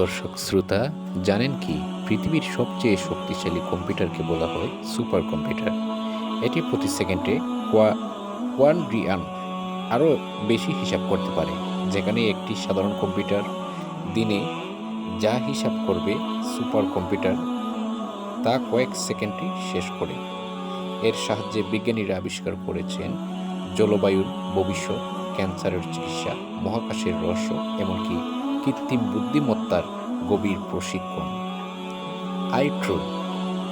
দর্শক, শ্রোতা, জানেন কি, পৃথিবীর সবচেয়ে শক্তিশালী কম্পিউটারকে বলা হয় সুপার কম্পিউটার। এটি প্রতি সেকেন্ডে ওয়ান রিয়ান আরও বেশি হিসাব করতে পারে, যেখানে একটি সাধারণ কম্পিউটার দিনে যা হিসাব করবে সুপার কম্পিউটার তা কয়েক সেকেন্ডে শেষ করে। এর সাহায্যে বিজ্ঞানীরা আবিষ্কার করেছেন জলবায়ুর ভবিষ্যৎ, ক্যান্সারের চিকিৎসা, মহাকাশের রহস্য, এমনকি কৃত্রিম বুদ্ধিমত্তার গভীর প্রশিক্ষণ। আইট্রো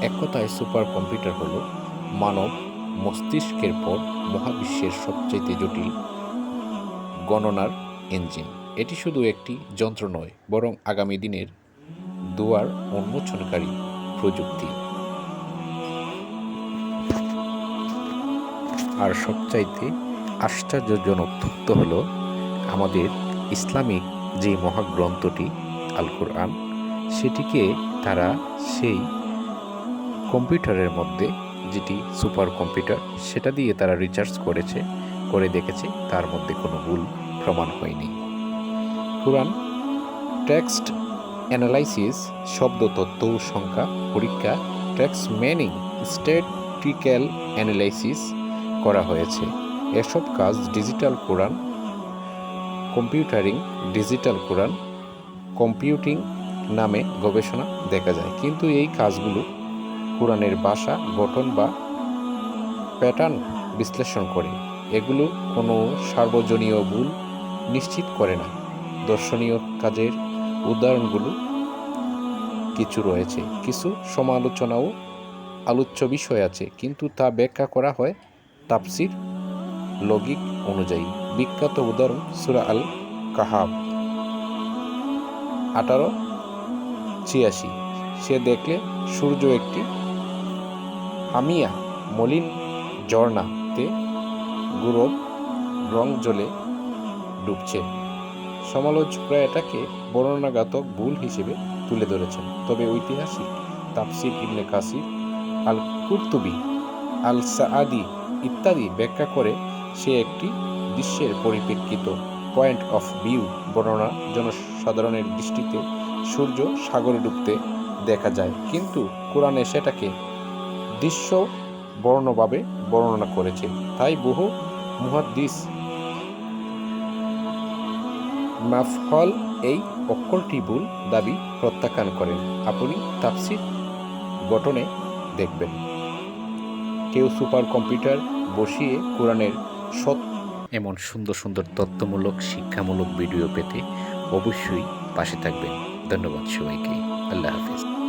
এক কথায় সুপার কম্পিউটার হলো মানব মস্তিষ্কের পর মহাবিশ্বের সবচাইতে জটিল গণনার ইঞ্জিন এটি শুধু একটি যন্ত্র নয়, বরং আগামী দিনের দুয়ার উন্মোচনকারী প্রযুক্তি। আর সবচাইতে আশ্চর্যজনক তথ্য হল, আমাদের ইসলামিক যে মহাগ্রন্থটি আল কোরআন সেটিকে তারা সেই কম্পিউটারের মধ্যে, যেটি সুপার কম্পিউটার, সেটা দিয়ে তারা রিচার্জ করেছে, করে দেখেছে, তার মধ্যে কোনো ভুল প্রমাণ হয়নি। কোরআন টেক্সট অ্যানালাইসিস শব্দ তত্ত্ব, সংখ্যা, পরীক্ষা টেক্সট ম্যানিং স্ট্যাটিক্যাল অ্যানালাইসিস করা হয়েছে। এসব কাজ ডিজিটাল কোরআন কম্পিউটারিং, ডিজিটাল কোরআন, কম্পিউটিং নামে গবেষণা দেখা যায়। কিন্তু এই কাজগুলো কোরআনের ভাষা, গঠন বা প্যাটার্ন বিশ্লেষণ করে। এগুলো কোনো সার্বজনীয় ভুল নিশ্চিত করে না। দর্শনীয় কাজের উদাহরণগুলো কিছু রয়েছে। কিছু সমালোচনাও আলোচ্য বিষয় আছে। কিন্তু তা ব্যাখ্যা করা হয় তাপসির লজিক অনুযায়ী বিখ্যাত উদাহরণ সুরা আল কাহাব আঠারো, ছিয়াশি, সে দেখলে সূর্য একটি হামিয়া, মলিন ঝর্ণাতে গুরব রং জ্বলে ডুবছে। সমালোচকরা এটাকে বর্ণনাঘাতক ভুল হিসেবে তুলে ধরেছেন। তবে ঐতিহাসিক তাফসির ইবনে কাসির আল কুর্তুবি আল সাআদি ইত্যাদি ব্যাখ্যা করে সে একটি দৃশ্যের পরিপ্রেক্ষিত পয়েন্ট অফ ভিউ বর্ণনা জনসাধারণের দৃষ্টিতে সূর্য সাগরে ডুবতে দেখা যায়। কিন্তু কোরআনে সেটাকে দৃশ্য বর্ণভাবে বর্ণনা করেছে। তাই বহু মুহাদ্দিস মাফহল এই অক্ষরটি ভুল দাবি প্রত্যাখ্যান করেন। আপনি তাফসির গঠনে দেখবেন। কেউ সুপার কম্পিউটার বসিয়ে কোরআনের সৎ এমন সুন্দর সুন্দর তত্ত্বমূলক, শিক্ষামূলক ভিডিও পেতে অবশ্যই পাশে থাকবেন। ধন্যবাদ সবাইকে। আল্লাহ হাফিজ।